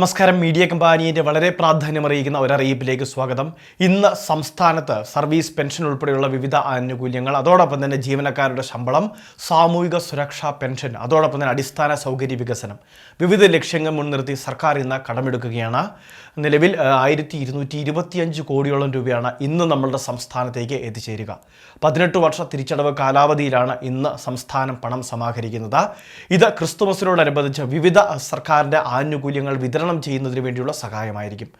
നമസ്കാരം. മീഡിയ കമ്പാനിയുടെ വളരെ പ്രാധാന്യമറിയിക്കുന്ന ഒരറിയിപ്പിലേക്ക് സ്വാഗതം. ഇന്ന് സംസ്ഥാനത്ത് സർവീസ് പെൻഷൻ ഉൾപ്പെടെയുള്ള വിവിധ ആനുകൂല്യങ്ങൾ അതോടൊപ്പം തന്നെ ജീവനക്കാരുടെ ശമ്പളം സാമൂഹിക സുരക്ഷാ പെൻഷൻ അതോടൊപ്പം തന്നെ അടിസ്ഥാന സൗകര്യ വികസനം. വിവിധ ലക്ഷ്യങ്ങൾ മുൻനിർത്തി സർക്കാർ ഇന്ന് കടമെടുക്കുകയാണ്. നിലവിൽ ആയിരത്തി ഇരുന്നൂറ്റി ഇരുപത്തിയഞ്ച് കോടിയോളം രൂപയാണ് ഇന്ന് നമ്മളുടെ സംസ്ഥാനത്തേക്ക് എത്തിച്ചേരുക. പതിനെട്ട് വർഷ തിരിച്ചടവ് കാലാവധിയിലാണ് ഇന്ന് സംസ്ഥാനം പണം സമാഹരിക്കുന്നത്. ഇത് ക്രിസ്തുമസിനോടനുബന്ധിച്ച് വിവിധ സർക്കാരിന്റെ ആനുകൂല്യങ്ങൾ വിതരണം ചെയ്യുന്നതിന് വേണ്ടിയുള്ള സഹായമായിരിക്കും.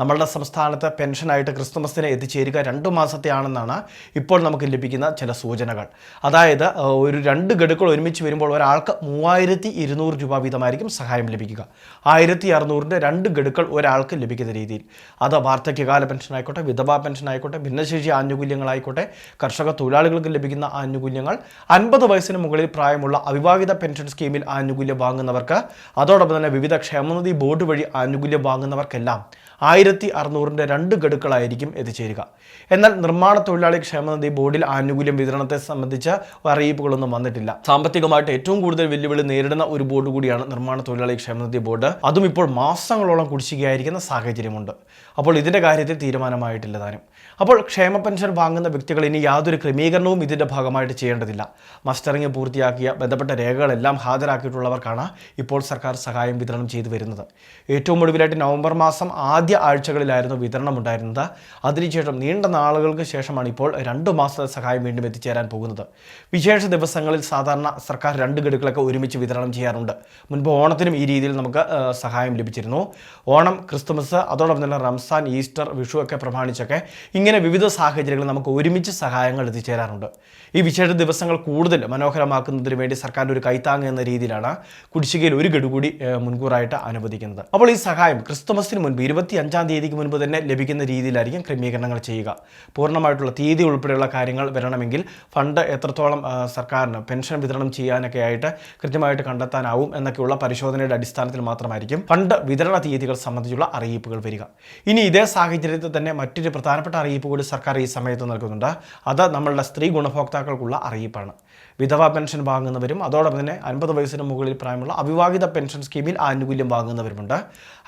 നമ്മളുടെ സംസ്ഥാനത്ത് പെൻഷനായിട്ട് ക്രിസ്തുമസിന് എത്തിച്ചേരുക രണ്ട് മാസത്തെയാണെന്നാണ് ഇപ്പോൾ നമുക്ക് ലഭിക്കുന്ന ചില സൂചനകൾ. അതായത് ഒരു രണ്ട് ഗഡുക്കൾ ഒരുമിച്ച് വരുമ്പോൾ ഒരാൾക്ക് മൂവായിരത്തി ഇരുന്നൂറ് രൂപ വീതമായിരിക്കും സഹായം ലഭിക്കുക. ആയിരത്തി അറുന്നൂറിന്റെ രണ്ട് ഗഡുക്കൾ ഒരാൾക്ക് ലഭിക്കുന്ന രീതിയിൽ. അത് വാർദ്ധക്യകാല പെൻഷനായിക്കോട്ടെ വിധവാ പെൻഷനായിക്കോട്ടെ ഭിന്നശേഷി ആനുകൂല്യങ്ങളായിക്കോട്ടെ കർഷക തൊഴിലാളികൾക്ക് ലഭിക്കുന്ന ആനുകൂല്യങ്ങൾ അൻപത് വയസ്സിന് മുകളിൽ പ്രായമുള്ള അവിവാഹിത പെൻഷൻ സ്കീമിൽ ആനുകൂല്യം വാങ്ങുന്നവർക്ക് അതോടൊപ്പം തന്നെ വിവിധ ക്ഷേമനിധി ബോർഡ് വഴി ആനുകൂല്യം വാങ്ങുന്നവർക്കെല്ലാം ആയിരത്തി അറുന്നൂറിന്റെ രണ്ട് ഗഡുക്കളായിരിക്കും എത്തിച്ചേരുക എന്നാൽ നിർമ്മാണ തൊഴിലാളി ക്ഷേമനിധി ബോർഡിൽ ആനുകൂല്യം വിതരണത്തെ സംബന്ധിച്ച അറിയിപ്പുകളൊന്നും വന്നിട്ടില്ല. സാമ്പത്തികമായിട്ട് ഏറ്റവും കൂടുതൽ വെല്ലുവിളി നേരിടുന്ന ഒരു ബോർഡ് കൂടിയാണ് നിർമ്മാണ തൊഴിലാളി ക്ഷേമനിധി ബോർഡ്. അതും ഇപ്പോൾ മാസങ്ങളോളം കുടിശ്ശികയായിരിക്കുന്ന സാഹചര്യമുണ്ട്. അപ്പോൾ ഇതിന്റെ കാര്യത്തിൽ തീരുമാനമായിട്ടില്ല താനും. അപ്പോൾ ക്ഷേമ പെൻഷൻ വാങ്ങുന്ന വ്യക്തികൾ ഇനി യാതൊരു ക്രമീകരണവും ഇതിന്റെ ഭാഗമായിട്ട് ചെയ്യേണ്ടതില്ല. മസ്റ്ററിംഗ് പൂർത്തിയാക്കിയ ബന്ധപ്പെട്ട രേഖകളെല്ലാം ഹാജരാക്കിയിട്ടുള്ളവർക്കാണ് ഇപ്പോൾ സർക്കാർ സഹായം വിതരണം ചെയ്തു വരുന്നത്. ഏറ്റവും ഒടുവിലായിട്ട് നവംബർ മാസം ആദ്യ ആഴ്ചകളിലായിരുന്നു വിതരണം ഉണ്ടായിരുന്നത്. അതിനുശേഷം നീണ്ട നാളുകൾക്ക് ശേഷമാണ് ഇപ്പോൾ രണ്ട് മാസത്തെ സഹായം വീണ്ടും എത്തിച്ചേരാൻ പോകുന്നത്. വിശേഷ ദിവസങ്ങളിൽ സാധാരണ സർക്കാർ രണ്ട് ഗഡുക്കളൊക്കെ ഒരുമിച്ച് വിതരണം ചെയ്യാറുണ്ട്. മുൻപ് ഓണത്തിനും ഈ രീതിയിൽ നമുക്ക് സഹായം ലഭിച്ചിരുന്നു. ഓണം ക്രിസ്തുമസ് അതോടൊപ്പം തന്നെ റംസാൻ ഈസ്റ്റർ വിഷു ഒക്കെ പ്രമാണിച്ചൊക്കെ ഇങ്ങനെ വിവിധ സാഹചര്യങ്ങളിൽ നമുക്ക് ഒരുമിച്ച് സഹായങ്ങൾ എത്തിച്ചേരാറുണ്ട്. ഈ വിശേഷ ദിവസങ്ങൾ കൂടുതൽ മനോഹരമാക്കുന്നതിന് വേണ്ടി സർക്കാരിന്റെ ഒരു കൈത്താങ് എന്ന രീതിയിലാണ് കുടിശ്ശികയിൽ ഒരു ഗഡു കൂടി മുൻകൂറായിട്ട് അനുവദിക്കുന്നത്. അപ്പോൾ ഈ സഹായം ക്രിസ്തുമസിന് മുൻപ് ഇരുപത്തി അഞ്ചാം തീയതിക്ക് മുൻപ് തന്നെ ലഭിക്കുന്ന രീതിയിലായിരിക്കും ക്രമീകരണങ്ങൾ ചെയ്യുക. പൂർണമായിട്ടുള്ള തീയതി ഉൾപ്പെടെയുള്ള കാര്യങ്ങൾ വരണമെങ്കിൽ ഫണ്ട് എത്രത്തോളം സർക്കാരിന് പെൻഷൻ വിതരണം ചെയ്യാനൊക്കെ ആയിട്ട് കൃത്യമായിട്ട് കണ്ടെത്താനാവും എന്നൊക്കെയുള്ള പരിശോധനയുടെ അടിസ്ഥാനത്തിൽ മാത്രമായിരിക്കും ഫണ്ട് വിതരണ തീയതികൾ സംബന്ധിച്ചുള്ള അറിയിപ്പുകൾ വരിക. ഇനി ഇതേ സാഹചര്യത്തിൽ തന്നെ മറ്റൊരു പ്രധാനപ്പെട്ട അറിയിപ്പ് കൂടി സർക്കാർ ഈ സമയത്ത് നൽകുന്നുണ്ട്. അത് നമ്മളുടെ സ്ത്രീ ഗുണഭോക്താക്കൾക്കുള്ള അറിയിപ്പാണ്. വിധവാ പെൻഷൻ വാങ്ങുന്നവരും അതോടൊപ്പം തന്നെ അൻപത് വയസ്സിന് മുകളിൽ പ്രായമുള്ള അവിവാഹിത പെൻഷൻ സ്കീമിൽ ആനുകൂല്യം വാങ്ങുന്നവരുമുണ്ട്.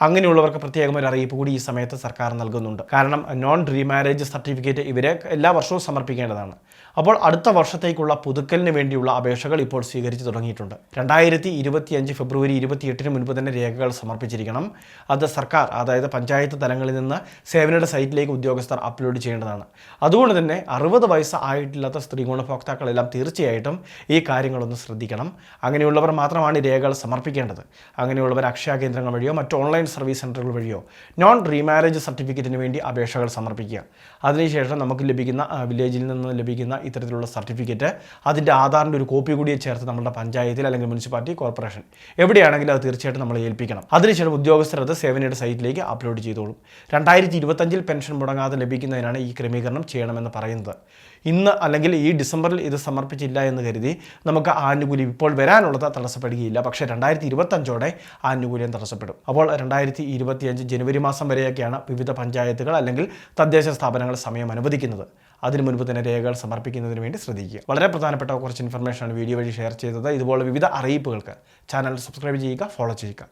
അങ്ങനെയുള്ളവർക്ക് പ്രത്യേകം ഒരു അറിയിപ്പ് കൂടി ഈ സമയത്ത് സർക്കാർ നൽകുന്നുണ്ട്. കാരണം നോൺ റീമാരേജ് സർട്ടിഫിക്കറ്റ് ഇവരെ എല്ലാ വർഷവും സമർപ്പിക്കേണ്ടതാണ്. അപ്പോൾ അടുത്ത വർഷത്തേക്കുള്ള പുതുക്കലിന് വേണ്ടിയുള്ള അപേക്ഷകൾ ഇപ്പോൾ സ്വീകരിച്ചു തുടങ്ങിയിട്ടുണ്ട്. രണ്ടായിരത്തി ഇരുപത്തിയഞ്ച് ഫെബ്രുവരി ഇരുപത്തിയെട്ടിന് മുൻപ് തന്നെ രേഖകൾ സമർപ്പിച്ചിരിക്കണം. അത് സർക്കാർ അതായത് പഞ്ചായത്ത് തലങ്ങളിൽ നിന്ന് സേവനയുടെ സൈറ്റിലേക്ക് ഉദ്യോഗസ്ഥർ അപ്ലോഡ് ചെയ്യേണ്ടതാണ്. അതുകൊണ്ട് തന്നെ അറുപത് വയസ്സ് ആയിട്ടില്ലാത്ത സ്ത്രീ ഗുണഭോക്താക്കളെല്ലാം തീർച്ചയായിട്ടും ഈ കാര്യങ്ങളൊന്ന് ശ്രദ്ധിക്കണം. അങ്ങനെയുള്ളവർ മാത്രമാണ് രേഖകൾ സമർപ്പിക്കേണ്ടത്. അങ്ങനെയുള്ളവർ അക്ഷയ കേന്ദ്രങ്ങൾ വഴിയോ മറ്റ് ഓൺലൈൻ സർവീസ് സെന്ററുകൾ വഴിയോ നോൺ റീമാരേജ് സർട്ടിഫിക്കറ്റിന് വേണ്ടി അപേക്ഷകൾ സമർപ്പിക്കുക. അതിനുശേഷം നമുക്ക് ലഭിക്കുന്ന വില്ലേജിൽ നിന്ന് ലഭിക്കുന്ന ഇത്തരത്തിലുള്ള സർട്ടിഫിക്കറ്റ് അതിന്റെ ആധാറിന്റെ ഒരു കോപ്പി കൂടിയെ ചേർത്ത് നമ്മുടെ പഞ്ചായത്തിൽ അല്ലെങ്കിൽ മുനിസിപ്പാലിറ്റി കോർപ്പറേഷൻ. എവിടെയാണെങ്കിലും അത് തീർച്ചയായിട്ടും നമ്മൾ ഏൽപ്പിക്കണം. അതിനുശേഷം ഉദ്യോഗസ്ഥർ അത് സേവനയുടെ സൈറ്റിലേക്ക് അപ്ലോഡ് ചെയ്തോളും. രണ്ടായിരത്തി ഇരുപത്തഞ്ചിൽ പെൻഷൻ മുടങ്ങാതെ ലഭിക്കുന്നതിനാണ് ഈ ക്രമീകരണം ചെയ്യണമെന്ന് പറയുന്നത്. ഇന്ന് അല്ലെങ്കിൽ ഈ ഡിസംബറിൽ ഇത് സമർപ്പിച്ചില്ല എന്ന് കരുതി നമുക്ക് ആനുകൂല്യം ഇപ്പോൾ വരാനുള്ളത് തടസ്സപ്പെടുകയില്ല. പക്ഷേ രണ്ടായിരത്തി ഇരുപത്തഞ്ചോടെ ആനുകൂല്യം തടസ്സപ്പെടും. അപ്പോൾ രണ്ടായിരത്തി ഇരുപത്തിയഞ്ച് ജനുവരി മാസം വരെയൊക്കെയാണ് വിവിധ പഞ്ചായത്തുകൾ അല്ലെങ്കിൽ തദ്ദേശ സ്ഥാപനങ്ങൾ സമയം അനുവദിക്കുന്നത്. അതിനു മുൻപ് തന്നെ രേഖകൾ സമർപ്പിക്കുന്നതിന് വേണ്ടി ശ്രദ്ധിക്കുക. വളരെ പ്രധാനപ്പെട്ട കുറച്ച് ഇൻഫർമേഷനാണ് വീഡിയോ വഴി ഷെയർ ചെയ്തത്. ഇതുപോലെ വിവിധ അറിയിപ്പുകൾക്ക് ചാനൽ സബ്സ്ക്രൈബ് ചെയ്യുക ഫോളോ ചെയ്യുക.